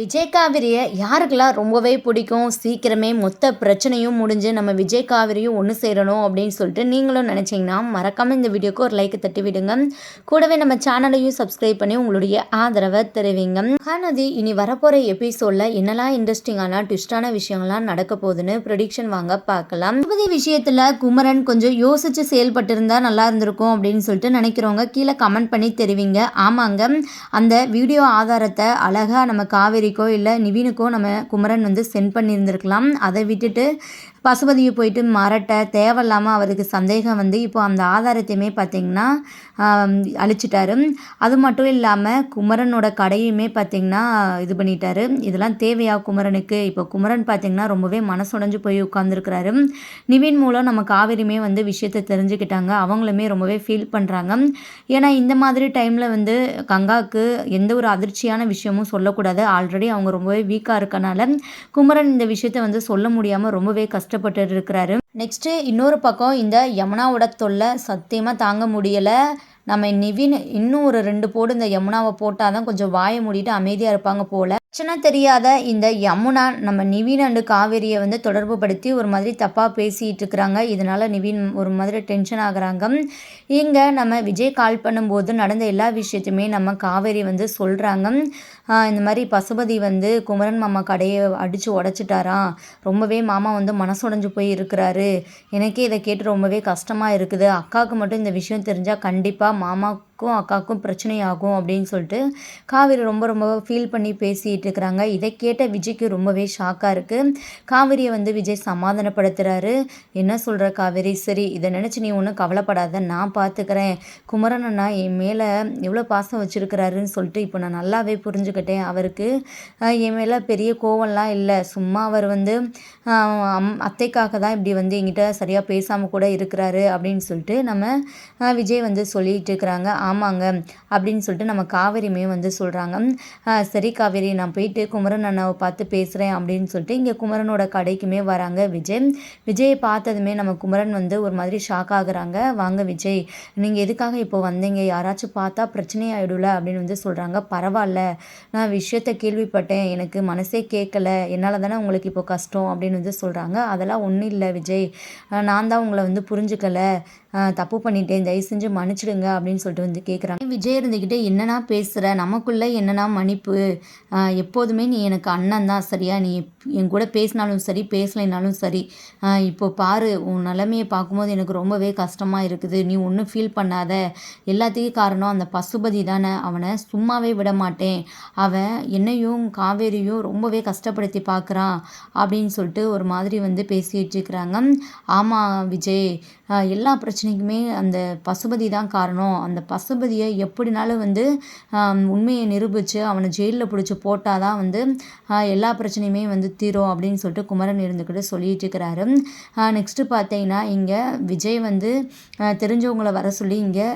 விஜய் காவிரியை யாருக்கெல்லாம் ரொம்பவே பிடிக்கும்? சீக்கிரமே மொத்த பிரச்சனையும் முடிஞ்சு நம்ம விஜய் காவிரியும் ஒன்று சேரணும் அப்படின்னு சொல்லிட்டு நீங்களும் நினச்சிங்கன்னா மறக்காமல் இந்த வீடியோக்கு ஒரு லைக்கை தட்டி விடுங்க. கூடவே நம்ம சேனலையும் சப்ஸ்கிரைப் பண்ணி உங்களுடைய ஆதரவை தெரிவிங்க. மகாநதி இனி வரப்போகிற எபிசோடில் என்னெல்லாம் இன்ட்ரெஸ்டிங்கான ட்விஸ்டான விஷயங்கள்லாம் நடக்க போகுதுன்னு ப்ரொடிக்ஷன் வாங்க பார்க்கலாம். திருப்பதி விஷயத்தில் குமரன் கொஞ்சம் யோசித்து செயல்பட்டிருந்தா நல்லா இருந்திருக்கும் அப்படின்னு சொல்லிட்டு நினைக்கிறவங்க கீழே கமெண்ட் பண்ணி தெரிவிங்க. ஆமாங்க அந்த வீடியோ ஆதாரத்தை அழகாக நம்ம காவேரிக்கோ இல்லை நிவினுக்கோ நம்ம குமரன் வந்து சென்ட் பண்ணியிருந்திருக்கலாம். அதை விட்டுட்டு பசுபதியை போயிட்டு மரட்ட தேவையில்லாமல் அவருக்கு சந்தேகம் வந்து இப்போ அந்த ஆதாரத்தையுமே பார்த்திங்கன்னா அழிச்சிட்டாரு. அது மட்டும் இல்லாமல் குமரனோட கடையுமே பார்த்திங்கன்னா இது பண்ணிட்டாரு. இதெல்லாம் தேவையா குமரனுக்கு? இப்போ குமரன் பார்த்திங்கன்னா ரொம்பவே மனசுடைஞ்சு போய் உட்காந்துருக்கிறாரு நிவின் மூலம் நம்ம காவேரியுமே வந்து விஷயத்தை தெரிஞ்சுக்கிட்டாங்க. அவங்களுமே ரொம்பவே ஃபீல் பண்ணுறாங்க ஏன்னா இந்த மாதிரி டைமில் வந்து கங்காவுக்கு எந்த ஒரு அதிர்ச்சியான விஷயமும் சொல்லக்கூடாது. ஆல்ரெடி அவங்க ரொம்பவே வீக்காக இருக்கனால குமரன் இந்த விஷயத்த வந்து சொல்ல முடியாமல் ரொம்பவே கஷ்டம் கஷ்டப்பட்டு இருக்கிறாரு. நெக்ஸ்ட்டு இன்னொரு பக்கம் இந்த யமுனாவோட தொல்லை சத்தியமாக தாங்க முடியலை. நம்ம நிவின் இன்னும் ஒரு ரெண்டு போடு இந்த யமுனாவை போட்டால் தான் கொஞ்சம் வாயை மூடிட்டு அமைதியாக இருப்பாங்க போல். பிரச்சனை தெரியாத இந்த யமுனா நம்ம நிவின் அண்டு காவேரியை வந்து தொடர்பு படுத்தி ஒரு மாதிரி தப்பாக பேசிகிட்டு இருக்கிறாங்க. இதனால் நிவின் ஒரு மாதிரி டென்ஷன் ஆகுறாங்க. இங்கே நம்ம விஜய் கால் பண்ணும்போது நடந்த எல்லா விஷயத்தையுமே நம்ம காவேரி வந்து சொல்கிறாங்க இந்த மாதிரி பசுபதி வந்து குமரன் மாமா கடையை அடித்து உடச்சிட்டாராம் ரொம்பவே மாமா வந்து மனசுடைஞ்சு போய் இருக்கிறாரு. எனக்கே இதை கேட்டு ரொம்பவே கஷ்டமாக இருக்குது. அக்காவுக்கு மட்டும் இந்த விஷயம் தெரிஞ்சால் கண்டிப்பாக 妈妈 மாமாவுக்கும் அக்காவுக்கும் பிரச்சனை ஆகும் அப்படின்னு சொல்லிட்டு காவேரி ரொம்ப ரொம்ப ஃபீல் பண்ணி பேசிகிட்டு இருக்கிறாங்க. இதை கேட்ட விஜய்க்கு ரொம்பவே ஷாக்காக இருக்குது காவேரியை வந்து விஜய் சமாதானப்படுத்துகிறாரு என்ன சொல்கிற காவேரி? சரி இதை நினச்சி நீ ஒன்றும் கவலைப்படாத நான் பார்த்துக்கிறேன் குமரன் அண்ணா என் மேலே எவ்வளோ பாசம் வச்சுருக்கிறாருன்னு சொல்லிட்டு இப்போ நான் நல்லாவே புரிஞ்சுக்கிட்டேன் அவருக்கு. என் மேலே பெரிய கோவம்லாம் இல்லை. சும்மா அவர் வந்து அம் அத்தைக்காக தான் இப்படி வந்து என்கிட்ட சரியாக பேசாமல் கூட இருக்கிறாரு அப்படின்னு சொல்லிட்டு நம்ம விஜய் வந்து சொல்லிட்டு இருக்கிறாங்க. ஆமாங்க. அப்படின்னு சொல்லிட்டு நம்ம காவேரியுமே வந்து சொல்கிறாங்க சரி காவேரி நான் போயிட்டு குமரன் அண்ணாவை பார்த்து பேசுகிறேன் அப்படின்னு சொல்லிட்டு இங்கே குமரனோட கடைக்குமே வராங்க விஜய். விஜயை பார்த்ததுமே நம்ம குமரன் வந்து ஒரு மாதிரி ஷாக் ஆகுறாங்க. வாங்க விஜய் நீங்கள் எதுக்காக இப்போ வந்தீங்க? யாராச்சும் பார்த்தா பிரச்சனை ஆகிடும்ல அப்படின்னு வந்து சொல்கிறாங்க பரவாயில்ல நான் விஷயத்த கேள்விப்பட்டேன். எனக்கு மனசே கேட்கல. என்னால் தானே உங்களுக்கு இப்போ கஷ்டம் அப்படின்னு வந்து சொல்கிறாங்க அதெல்லாம் ஒன்றும் இல்லை விஜய். நான் தான் உங்களை வந்து புரிஞ்சுக்கலை. தப்பு பண்ணிட்டேன் தயவு செஞ்சு மன்னிச்சிடுங்க அப்படின்னு சொல்லிட்டு வந்து கேட்குறாங்க விஜய் இருந்துக்கிட்டே என்னன்னா பேசுகிற நமக்குள்ளே என்னன்னா மன்னிப்பு? எப்போதுமே நீ எனக்கு அண்ணன் தான் சரியா? நீ என் கூட பேசினாலும் சரி பேசலைனாலும் சரி. இப்போ பாரு உன் நிலமையை பார்க்கும்போது எனக்கு ரொம்பவே கஷ்டமாக இருக்குது. நீ ஒன்றும் ஃபீல் பண்ணாத. எல்லாத்துக்கும் காரணம் அந்த பசுபதி தானே. அவனை சும்மாவே விட மாட்டேன். அவன் என்னையும் காவேரியும் ரொம்பவே கஷ்டப்படுத்தி பார்க்குறான் அப்படின்னு சொல்லிட்டு ஒரு மாதிரி வந்து பேசிகிட்டு இருக்கிறாங்க. ஆமாம் விஜய். எல்லா பிரச்சனையும் பிரச்சனைக்குமே அந்த பசுபதி தான் காரணம். அந்த பசுபதியை எப்படினாலும் வந்து உண்மையை நிரூபித்து அவனை ஜெயிலில் பிடிச்சி போட்டால் தான் வந்து எல்லா பிரச்சனையுமே வந்து தீரும் அப்படின்னு சொல்லிட்டு குமரன் இருந்துக்கிட்டு சொல்லிட்டு இருக்கிறாரு. நெக்ஸ்ட்டு பார்த்தீங்கன்னா இங்கே விஜய் வந்து தெரிஞ்சவங்கள வர சொல்லி இங்கே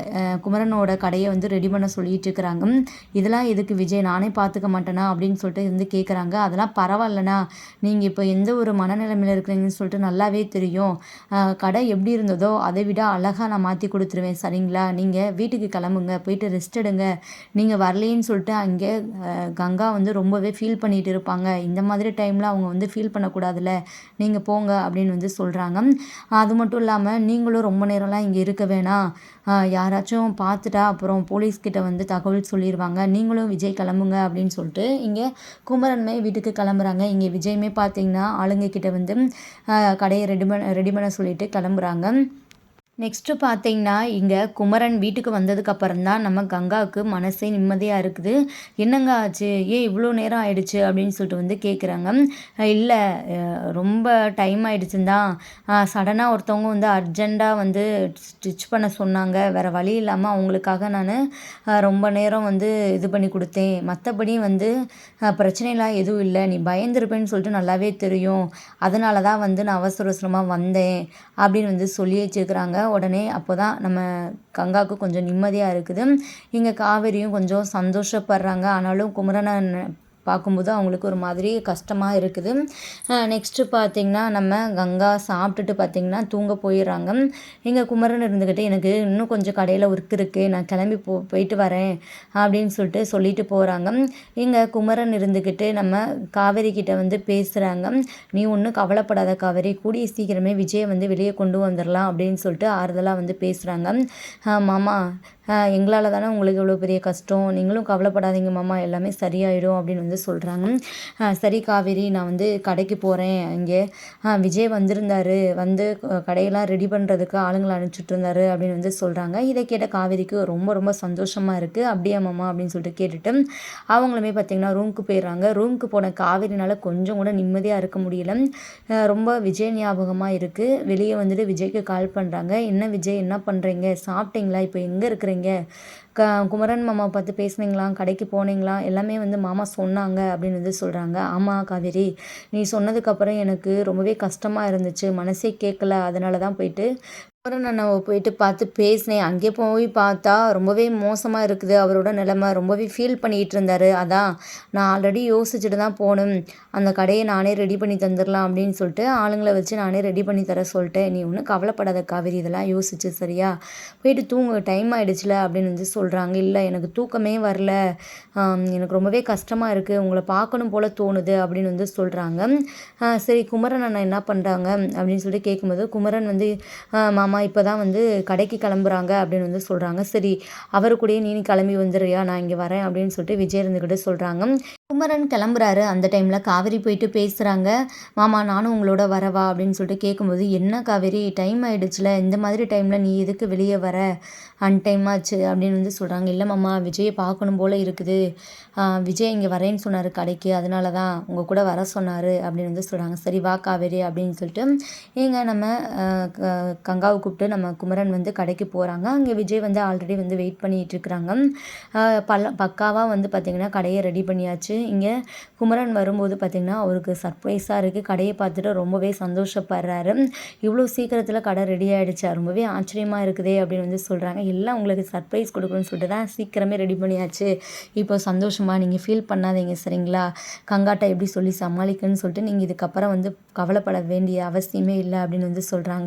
குமரனோட கடையை வந்து ரெடி பண்ண சொல்லிட்டு இருக்கிறாங்க. இதெல்லாம் எதுக்கு விஜய்? நானே பார்த்துக்க மாட்டேனா? அப்படின்னு சொல்லிட்டு வந்து கேட்குறாங்க அதெல்லாம் பரவாயில்லண்ணா. நீங்கள் இப்போ எந்த ஒரு மனநிலைமையில் இருக்கிறீங்கன்னு சொல்லிட்டு நல்லாவே தெரியும். கடை எப்படி இருந்ததோ இருந்ததோ அதை விட அழகாக நான் மாற்றி கொடுத்துருவேன் சரிங்களா? நீங்கள் வீட்டுக்கு கிளம்புங்க போயிட்டு ரெஸ்ட் எடுங்க. நீங்கள் வரலேன்னு சொல்லிட்டு அங்கே கங்கா வந்து ரொம்பவே ஃபீல் பண்ணிகிட்டு இருப்பாங்க. இந்த மாதிரி டைமில் அவங்க வந்து ஃபீல் பண்ணக்கூடாதுல்ல. நீங்கள் போங்க அப்படின்னு வந்து சொல்கிறாங்க அது மட்டும் இல்லாமல் நீங்களும் ரொம்ப நேரம்லாம் இங்கே இருக்க வேணாம். யாராச்சும் பார்த்துட்டா அப்புறம் போலீஸ்கிட்ட வந்து தகவல் சொல்லிடுவாங்க நீங்களும் விஜய் கிளம்புங்க அப்படின்னு சொல்லிட்டு இங்கே குமரன்மே வீட்டுக்கு கிளம்புறாங்க. இங்கே விஜய்மே பார்த்தீங்கன்னா ஆளுங்க கிட்ட வந்து கடையை ரெடி பண்ண ரெடி பண்ண சொல்லிட்டு கிளம்புறாங்க. நெக்ஸ்ட்டு பார்த்தீங்கன்னா இங்கே குமரன் வீட்டுக்கு வந்ததுக்கப்புறம் தான் நம்ம கங்காவுக்கு மனசே நிம்மதியாக இருக்குது. என்னங்க ஆச்சு? ஏன் இவ்வளோ நேரம் ஆயிடுச்சு? அப்படின்னு சொல்லிட்டு வந்து கேட்குறாங்க இல்லை ரொம்ப டைம் ஆயிடுச்சுன்னு தான். சடனாக ஒருத்தவங்க வந்து அர்ஜெண்ட்டாக வந்து ஸ்டிச் பண்ண சொன்னாங்க. வேறு வழி இல்லாமல் அவங்களுக்காக நான் ரொம்ப நேரம் வந்து இது பண்ணி கொடுத்தேன். மற்றபடி வந்து பிரச்சனைலாம் எதுவும் இல்லை. நீ பயந்துருப்பேன்னு சொல்லிட்டு நல்லாவே தெரியும். அதனால தான் வந்து நான் அவசர அவசரமாக வந்தேன். அப்படின்னு வந்து சொல்லி வச்சுருக்குறாங்க உடனே அப்போ தான் நம்ம கங்காவுக்கு கொஞ்சம் நிம்மதியாக இருக்குது. இங்கே காவேரியும் கொஞ்சம் சந்தோஷப்படுறாங்க. ஆனாலும் குமரனை பார்க்கும்போது அவங்களுக்கு ஒரு மாதிரி கஷ்டமாக இருக்குது. நெக்ஸ்ட்டு பார்த்திங்கன்னா நம்ம கங்கா சாப்பிட்டுட்டு பார்த்திங்கன்னா தூங்க போயிடுறாங்க. இங்கே குமரன் இருந்துக்கிட்டு எனக்கு இன்னும் கொஞ்சம் கடையில் ஒர்க் இருக்குது நான் கிளம்பி போ போயிட்டு வரேன் அப்படின்னு சொல்லிட்டு சொல்லிட்டு போகிறாங்க இங்கே குமரன் இருந்துக்கிட்டு நம்ம காவேரி கிட்ட வந்து பேசுகிறாங்க நீ ஒன்றும் கவலைப்படாத காவேரி. கூடிய சீக்கிரமே விஜயை வந்து வெளியே கொண்டு வந்துடலாம் அப்படின்னு சொல்லிட்டு ஆறுதலாக வந்து பேசுகிறாங்க மாமா எங்களால் தானே உங்களுக்கு இவ்வளோ பெரிய கஷ்டம்? நீங்களும் கவலைப்படாதீங்க மாமா எல்லாமே சரியாயிடும் அப்படின்னு வந்து சொல்கிறாங்க சரி காவேரி நான் வந்து கடைக்கு போகிறேன் இங்கே. விஜய் வந்திருந்தாரு. வந்து கடையெல்லாம் ரெடி பண்ணுறதுக்கு ஆளுங்களை அனுப்பிச்சுட்டு இருந்தாரு அப்படின்னு வந்து சொல்கிறாங்க இதை கேட்ட காவேரிக்கு ரொம்ப ரொம்ப சந்தோஷமாக இருக்குது அப்படியே மாமா? அப்படின்னு சொல்லிட்டு கேட்டுட்டு அவங்களுமே பார்த்திங்கன்னா ரூமுக்கு போயிடுறாங்க. ரூமுக்கு போன காவேரினால் கொஞ்சம் கூட நிம்மதியாக இருக்க முடியல. ரொம்ப விஜய் ஞாபகமாக இருக்குது வெளியே வந்துட்டு விஜய்க்கு கால் பண்ணுறாங்க என்ன விஜய் என்ன பண்ணுறீங்க சாப்பிட்டீங்களா? இப்போ எங்கே இருக்கிறீங்க? க குமரன் மாமா பார்த்து பேசுனீங்களா? கடைக்கு போனீங்களா? எல்லாமே வந்து மாமா சொன்னாங்க அப்படின்னு வந்து சொல்கிறாங்க ஆமாம் காவேரி. நீ சொன்னதுக்கப்புறம் எனக்கு ரொம்பவே கஷ்டமாக இருந்துச்சு. மனசே கேட்கல அதனால தான் போயிட்டு அப்புறம் நான் போயிட்டு பார்த்து பேசினேன். அங்கே போய் பார்த்தா ரொம்பவே மோசமாக இருக்குது. அவரோட நிலமை ரொம்பவே ஃபீல் பண்ணிகிட்டு இருந்தார். அதான் நான் ஆல்ரெடி யோசிச்சுட்டு தான் போகணும். அந்த கடையை நானே ரெடி பண்ணி தந்துடலாம் அப்படின்னு சொல்லிட்டு ஆளுங்களை வச்சு நானே ரெடி பண்ணி தர சொல்லிட்டேன். நீ ஒன்றும் கவலைப்படாத காவேரி இதெல்லாம் யோசிச்சு சரியா? போயிட்டு தூங்க டைம் ஆகிடுச்சுல அப்படின்னு வந்து சொல்கிறாங்க இல்லை எனக்கு தூக்கமே வரல. எனக்கு ரொம்பவே கஷ்டமாக இருக்குது உங்களை பார்க்கணும் போல் தோணுது அப்படின்னு வந்து சொல்கிறாங்க சரி குமரன் அண்ணா என்ன பண்ணுறாங்க அப்படின்னு சொல்லிட்டு கேட்கும்போது குமரன் வந்து மாமா அம்மா இப்போ தான் வந்து கடைக்கு கிளம்புறாங்க அப்படின்னு வந்து சொல்கிறாங்க சரி அவரு கூடயே நீ கிளம்பி வந்துடுறியா? நான் இங்கே வரேன் அப்படின்னு சொல்லிட்டு விஜய் இருந்துக்கிட்டு சொல்கிறாங்க குமரன் கிளம்புறாரு. அந்த டைமில் காவேரி போயிட்டு பேசுகிறாங்க மாமா நானும் உங்களோட வரவா? அப்படின்னு சொல்லிட்டு கேட்கும்போது என்ன காவேரி டைம் ஆகிடுச்சுல இந்த மாதிரி டைமில் நீ எதுக்கு வெளியே வர? அன் டைம் ஆச்சு. அப்படின்னு வந்து சொல்கிறாங்க இல்லை மாமா விஜயை பார்க்கணும் போல் இருக்குது. விஜய் இங்கே வரேன்னு சொன்னார் கடைக்கு. அதனால தான் உங்கள் கூட வர சொன்னார். அப்படின்னு வந்து சொல்கிறாங்க சரி வா காவேரி அப்படின்னு சொல்லிட்டு ஏங்க நம்ம கங்காவை கூப்பிட்டு நம்ம குமரன் வந்து கடைக்கு போகிறாங்க அங்கே விஜய் வந்து ஆல்ரெடி வந்து வெயிட் பண்ணிகிட்டு இருக்கிறாங்க பல பக்காவாக வந்து பார்த்திங்கன்னா கடையை ரெடி பண்ணியாச்சு. இங்கே குமரன் வரும்போது பார்த்திங்கன்னா அவருக்கு சர்ப்ரைஸாக இருக்குது கடையை பார்த்துட்டு ரொம்பவே சந்தோஷப்படுறாரு. இவ்வளோ சீக்கிரத்தில் கடை ரெடி ஆகிடுச்சா ரொம்பவே ஆச்சரியமாக இருக்குதே அப்படின்னு வந்து சொல்கிறாங்க எல்லாம் உங்களுக்கு சர்ப்ரைஸ் கொடுக்கணும்னு சொல்லிட்டு தான் சீக்கிரமே ரெடி பண்ணியாச்சு. இப்போ சந்தோஷமாக நீங்கள் ஃபீல் பண்ணாதீங்க சரிங்களா? கங்காட்டை எப்படி சொல்லி சமாளிக்கணும்னு சொல்லிட்டு நீங்கள் இதுக்கப்புறம் வந்து கவலைப்பட வேண்டிய அவசியமே இல்லை அப்படின்னு வந்து சொல்கிறாங்க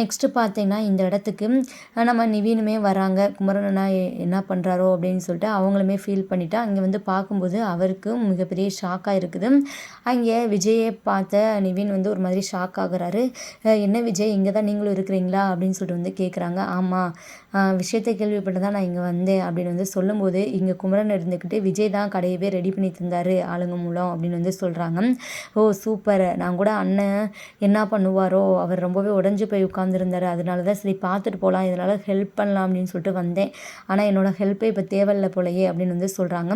நெக்ஸ்ட்டு பார்த்தீங்கன்னா இந்த இடத்துக்கு நம்ம நிவீனுமே வராங்க. குமரனா என்ன பண்ணுறாரோ அப்படின்னு சொல்லிட்டு அவங்களுமே ஃபீல் பண்ணிவிட்டு அங்கே வந்து பார்க்கும்போது அவருக்கு மிகப்பெரிய ஷாக்காக இருக்குது. அங்கே விஜயை பார்த்த நிவின் வந்து ஒரு மாதிரி ஷாக் ஆகுறாரு. என்ன விஜய் இங்கே தான் நீங்களும் இருக்கிறீங்களா? அப்படின்னு சொல்லிட்டு வந்து கேட்குறாங்க ஆமாம் விஷயத்தை கேள்விப்பட்டு தான் நான் இங்கே வந்தேன் அப்படின்னு வந்து சொல்லும்போது இங்கே குமரன் இருந்துக்கிட்டு விஜய் தான் கடையவே ரெடி பண்ணி தந்தார் ஆளுங்க மூலம் அப்படின்னு வந்து சொல்கிறாங்க ஓ சூப்பர். நான் கூட அண்ணன் என்ன பண்ணுவாரோ அவர் ரொம்பவே உடஞ்சி போய் உட்காந்துருந்தார் அதனால தான் சரி பார்த்துட்டு போகலாம் இதனால் ஹெல்ப் பண்ணலாம் அப்படின்னு சொல்லிட்டு வந்தேன். ஆனால் என்னோடய ஹெல்ப்பே இப்போ தேவையில்லை போலையே அப்படின்னு வந்து சொல்கிறாங்க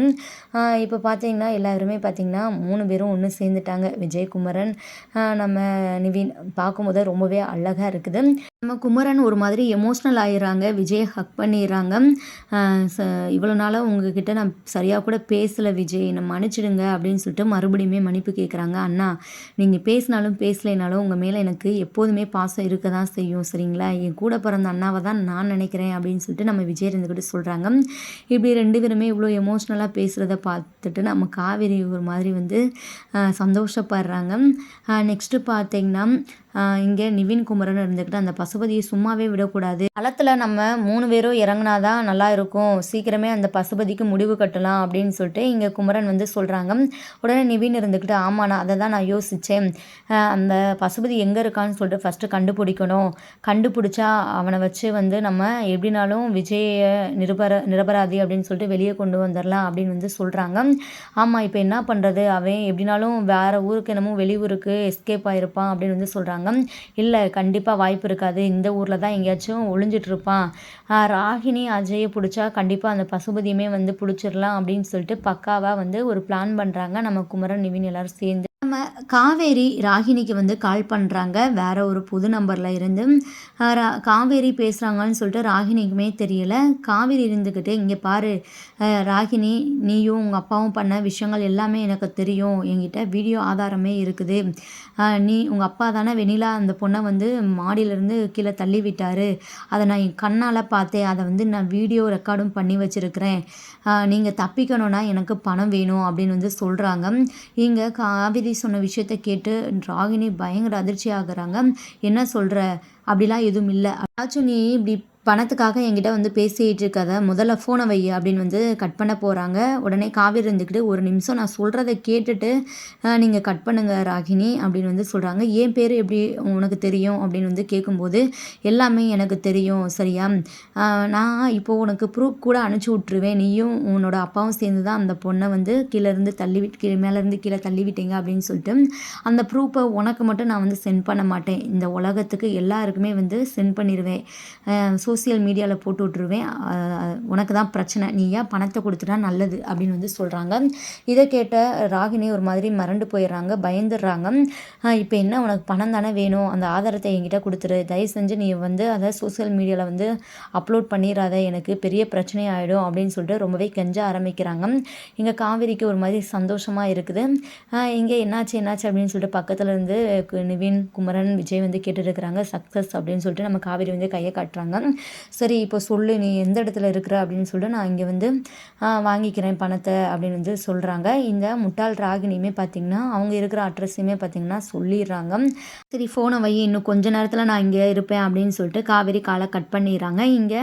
இப்போ பார்த்தீங்கன்னா எல்லாருமே பார்த்திங்கன்னா மூணு பேரும் ஒன்று சேர்ந்துட்டாங்க. விஜய் குமரன் நம்ம நிவின். பார்க்கும்போது ரொம்பவே அழகாக இருக்குது. நம்ம குமரன் ஒரு மாதிரி எமோஷ்னல் ஆகிடுறாங்க விஜய் ஹக் பண்ணிடுறாங்க. இவ்வளோ நாளாக உங்ககிட்ட நான் சரியாக கூட பேசலை விஜய். என்னை மன்னிச்சிடுங்க அப்படின்னு சொல்லிட்டு மறுபடியுமே மன்னிப்பு கேட்குறாங்க அண்ணா நீங்கள் பேசினாலும் பேசலைனாலும் உங்கள் மேலே எனக்கு எப்போதுமே பாசம் இருக்க தான் செய்யும். சரிங்களா? என் கூட பிறந்த அண்ணாவை தான் நான் நினைக்கிறேன் அப்படின்னு சொல்லிட்டு நம்ம விஜய் இருந்துக்கிட்டு சொல்கிறாங்க இப்படி ரெண்டு பேருமே இவ்வளோ எமோஷ்னலாக பேசுகிறத பார்த்துட்டு நம்ம காவேரி ஒரு மாதிரி வந்து சந்தோஷப்படுறாங்க. நெக்ஸ்ட்டு பார்த்திங்கன்னா இங்கே நிவின் குமரன் இருந்துக்கிட்டு அந்த பசுபதியை சும்மாவே விடக்கூடாது. களத்தில் நம்ம மூணு பேரும் இறங்கினாதான் நல்லா இருக்கும். சீக்கிரமே அந்த பசுபதிக்கு முடிவு கட்டலாம் அப்படின்னு சொல்லிட்டு இங்கே குமரன் வந்து சொல்கிறாங்க உடனே நிவின் இருந்துக்கிட்டு ஆமாண்ணா அதை தான் நான் யோசித்தேன் அந்த பசுபதி எங்கே இருக்கான்னு சொல்லிட்டு ஃபஸ்ட்டு கண்டுபிடிக்கணும். கண்டுபிடிச்சா அவனை வச்சு வந்து நம்ம எப்படினாலும் விஜய நிருபர நிரபராதி அப்படின்னு சொல்லிட்டு வெளியே கொண்டு வந்துடலாம் அப்படின்னு வந்து சொல்கிறாங்க ஆமாம் இப்போ என்ன பண்ணுறது அவன் எப்படினாலும் வேறு ஊருக்கு என்னமோ வெளியூருக்கு எஸ்கேப் ஆகிருப்பான் அப்படின்னு வந்து சொல்கிறாங்க சொல்கிறாங்க இல்லை கண்டிப்பாக வாய்ப்பு இருக்காது. இந்த ஊரில் தான் எங்கேயாச்சும் ஒளிஞ்சிட்ருப்பான் ராகினி அஜயை பிடிச்சா கண்டிப்பாக அந்த பசுபதியுமே வந்து பிடிச்சிடலாம் அப்படின்னு சொல்லிட்டு பக்காவாக வந்து ஒரு பிளான் பண்ணுறாங்க நம்ம குமரன் நிவின் எல்லோரும் சேர்ந்து. நம்ம காவேரி ராகினிக்கு வந்து கால் பண்ணுறாங்க வேற ஒரு புது நம்பரில் இருந்து. ரா காவேரி பேசுகிறாங்கன்னு சொல்லிட்டு ராகினிக்குமே தெரியல. காவேரி இருந்துக்கிட்டு இங்கே பாரு ராகினி நீயும் உங்கள் அப்பாவும் பண்ண விஷயங்கள் எல்லாமே எனக்கு தெரியும். என்கிட்ட வீடியோ ஆதாரமே இருக்குது. நீ உங்கள் அப்பா தானே வெண்ணிலா அந்த பொண்ணை வந்து மாடியிலேருந்து கீழே தள்ளி விட்டார். அதை நான் என் கண்ணால் பார்த்தேன் அதை வந்து நான் வீடியோ ரெக்கார்டும் பண்ணி வச்சுருக்கிறேன். நீங்கள் தப்பிக்கணும்னா எனக்கு பணம் வேணும் அப்படின்னு வந்து சொல்கிறாங்க இங்கே காவிரி சொன்ன விஷயத்த கேட்டு ராகினி பயங்கர அதிர்ச்சி ஆகுறாங்க என்ன சொல்கிற அப்படிலாம் எதுவும் இல்லை. அதாச்சும் நீ இப்படி பணத்துக்காக என்கிட்ட வந்து பேசிகிட்டு இருக்கத முதல்ல ஃபோனை வை அப்படின்னு வந்து கட் பண்ண போகிறாங்க உடனே காவேரி இருந்துக்கிட்டு ஒரு நிமிஷம் நான் சொல்கிறத கேட்டுட்டு நீங்கள் கட் பண்ணுங்க ராகினி அப்படின்னு வந்து சொல்கிறாங்க என் பேர் எப்படி உனக்கு தெரியும்? அப்படின்னு வந்து கேட்கும்போது எல்லாமே எனக்கு தெரியும் சரியா? நான் இப்போ உனக்கு ப்ரூஃப் கூட அனுப்பிச்சி விட்ருவேன் நீயும் உன்னோட அப்பாவும் சேர்ந்து தான் அந்த பொண்ணை வந்து கீழேருந்து தள்ளி விட் கீழே மேலேருந்து கீழே தள்ளி விட்டீங்க அப்படின்னு சொல்லிட்டு அந்த ப்ரூஃபை உனக்கு மட்டும் நான் வந்து சென்ட் பண்ண மாட்டேன். இந்த உலகத்துக்கு எல்லாருக்குமே வந்து சென்ட் பண்ணிடுவேன் சோசியல் மீடியாவில் போட்டு விட்ருவேன் உனக்கு தான் பிரச்சனை. நீ ஏன் பணத்தை கொடுத்துட்டா நல்லது அப்படின்னு வந்து சொல்கிறாங்க இதை கேட்ட ராகினி ஒரு மாதிரி மறண்டு போயிடுறாங்க பயந்துடுறாங்க. இப்போ என்ன உனக்கு பணம் தானே வேணும்? அந்த ஆதாரத்தை என்கிட்ட கொடுத்துரு. தயவு செஞ்சு நீ வந்து அதை சோசியல் மீடியாவில் வந்து அப்லோட் பண்ணிடாத எனக்கு பெரிய பிரச்சனை ஆகிடும் அப்படின்னு சொல்லிட்டு ரொம்பவே கெஞ்ச ஆரம்பிக்கிறாங்க. இங்கே காவேரிக்கு ஒரு மாதிரி சந்தோஷமாக இருக்குது. இங்கே என்னாச்சு என்னாச்சு அப்படின்னு சொல்லிட்டு பக்கத்தில் இருந்து கு- நிவின் குமரன் விஜய் வந்து கேட்டுட்டு இருக்கிறாங்க. சக்ஸஸ் அப்படின்னு சொல்லிட்டு நம்ம காவேரி வந்து கையை காட்டுறாங்க. சரி இப்போ சொல்லு நீ எந்த இடத்துல இருக்கிற அப்படின்னு சொல்லிட்டு நான் இங்கே வந்து வாங்கிக்கிறேன் பணத்தை அப்படின்னு வந்து சொல்கிறாங்க இந்த முட்டாள் ராகினியுமே பார்த்தீங்கன்னா அவங்க இருக்கிற அட்ரஸையுமே பார்த்தீங்கன்னா சொல்லிடுறாங்க. சரி ஃபோனை வை இன்னும் கொஞ்ச நேரத்தில் நான் இங்கே இருப்பேன் அப்படின்னு சொல்லிட்டு காவேரி காலை கட் பண்ணிடுறாங்க. இங்கே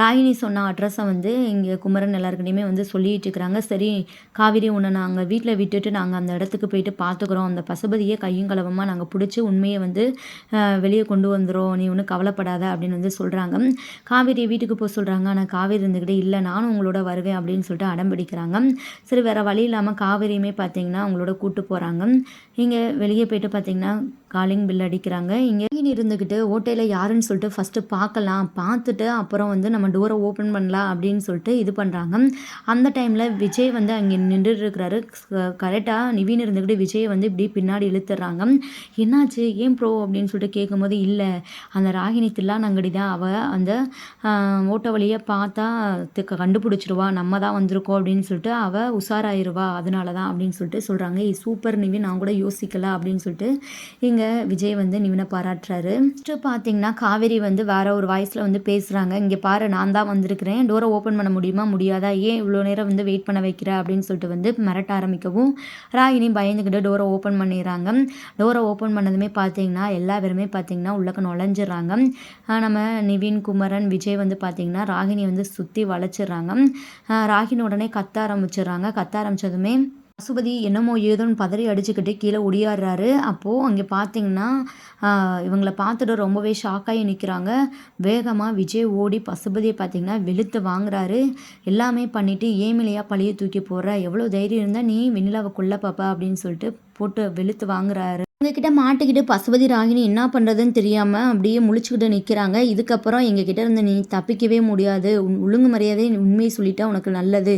ராகினி சொன்ன அட்ரஸை வந்து இங்கே குமரன் எல்லாருக்கிட்டையுமே வந்து சொல்லிட்டு இருக்கிறாங்க. சரி காவேரி உன்னை நாங்கள் வீட்டில் விட்டுட்டு நாங்கள் அந்த இடத்துக்கு போயிட்டு பார்த்துக்குறோம் அந்த பசுபதியை கையும் கலவமாக நாங்கள் பிடிச்சி உண்மையை வந்து வெளியே கொண்டு வந்துடும் நீ ஒன்றும் கவலைப்படாத அப்படின்னு வந்து சொல்கிறாங்க காவேரி வீட்டுக்கு போக சொல்கிறாங்க ஆனால் காவேரி இருந்துக்கிட்டே இல்லை நானும் உங்களோட வருவேன் அப்படின்னு சொல்லிட்டு அடம்பிடிக்கிறாங்க சரி வேறு வழி இல்லாமல் காவேரியுமே பார்த்தீங்கன்னா அவங்களோட கூட்டு போகிறாங்க இங்கே வெளியே போயிட்டு பார்த்தீங்கன்னா காலிங் பில் அடிக்கிறாங்க. இங்கே இருந்துக்கிட்டு ஓட்டையில் யாருன்னு சொல்லிட்டு ஃபஸ்ட்டு பார்க்கலாம். பார்த்துட்டு அப்புறம் வந்து நம்ம டோரை ஓப்பன் பண்ணலாம் அப்படின்னு சொல்லிட்டு இது பண்ணுறாங்க அந்த டைமில் விஜய் வந்து அங்கே நின்றுட்டு இருக்கிறாரு கரெக்டாக நிவின் இருந்துக்கிட்டு விஜயை வந்து இப்படி பின்னாடி இழுத்துறாங்க. என்னாச்சு? ஏன் ப்ரோ அப்படின்னு சொல்லிட்டு கேட்கும்போது இல்லை அந்த ராகினி தில்லாநங்கடி தான். அவள் அந்த ஓட்ட வழியை பார்த்தா கண்டுபிடிச்சிருவா. நம்ம தான் வந்திருக்கோம். அப்படின்னு சொல்லிட்டு அவள் உஷாராயிருவா. அதனால தான் அப்படின்னு சொல்லிட்டு சொல்கிறாங்க சூப்பர் நிவின். நான் கூட யோசிக்கல. அப்படின்னு சொல்லிட்டு இங்கே விஜய் வந்து நிவினை பாராட்டுறாரு. நெக்ஸ்ட்டு பார்த்தீங்கன்னா காவேரி வந்து வேற ஒரு வாய்ஸில் வந்து பேசுகிறாங்க இங்கே பாரு நான் தான் வந்திருக்கிறேன். டோரை ஓப்பன் பண்ண முடியுமா? முடியாதா? ஏன் இவ்வளோ நேரம் வந்து வெயிட் பண்ண வைக்கிற? அப்படின்னு சொல்லிட்டு வந்து மிரட்ட ஆரம்பிக்கவும் ராகினி பயந்துக்கிட்டு டோரை ஓப்பன் பண்ணிடுறாங்க. டோரை ஓப்பன் பண்ணதுமே பார்த்தீங்கன்னா எல்லா பேருமே பார்த்தீங்கன்னா உள்ளக்க நுழைஞ்சிடறாங்க. நம்ம நிவின் குமரன் விஜய் வந்து பார்த்தீங்கன்னா ராகினி வந்து சுற்றி வளைச்சிடுறாங்க. ராகினி உடனே கத்த ஆரம்பிச்சிடுறாங்க. கத்த ஆரம்பிச்சதுமே பசுபதி என்னமோ ஏதோன்னு பதறி அடிச்சுக்கிட்டு கீழே ஒடியாடுறாரு. அப்போது அங்கே பார்த்தீங்கன்னா இவங்களை இவங்கள பார்த்துட்டு ரொம்பவே ஷாக்காகி நிற்கிறாங்க வேகமாக விஜய் ஓடி பசுபதியை பார்த்தீங்கன்னா வெளுத்து வாங்குறாரு. எல்லாமே பண்ணிவிட்டு ஏமிலையா பழியை தூக்கி போடுற? எவ்வளோ தைரியம் இருந்தால் நீ வெண்ணிலாவை கொல்ல பாப்பா அப்படின்னு சொல்லிட்டு போட்டு வெளுத்து வாங்குறாரு. எங்ககிட்ட மாட்டிக்கிட்டு பசுபதி ராகினி என்ன பண்ணுறதுன்னு தெரியாமல் அப்படியே முழிச்சுக்கிட்டு நிற்கிறாங்க இதுக்கப்புறம் எங்ககிட்ட இருந்து நீ தப்பிக்கவே முடியாது. உன் ஒழுங்கு மரியாதை உண்மையை சொல்லிட்டா உனக்கு நல்லது.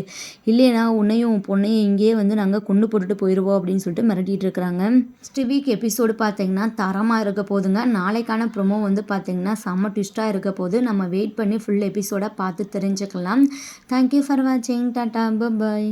இல்லைனா உன்னையும் உன் பொண்ணையும் இங்கேயே வந்து நாங்கள் கொண்டு போட்டுட்டு போயிடுவோம் அப்படின்னு சொல்லிட்டு மிரட்டிகிட்டு இருக்கிறாங்க. நெக்ஸ்ட் வீக் எபிசோடு பார்த்தீங்கன்னா தரமாக இருக்க போதுங்க. நாளைக்கான ப்ரொமோ வந்து பார்த்தீங்கன்னா செம்ம ட்விஸ்ட்டாக இருக்க போது நம்ம வெயிட் பண்ணி ஃபுல் எபிசோடாக பார்த்து தெரிஞ்சுக்கலாம். தேங்க்யூ ஃபார் வாட்சிங் டாட்டா பாய்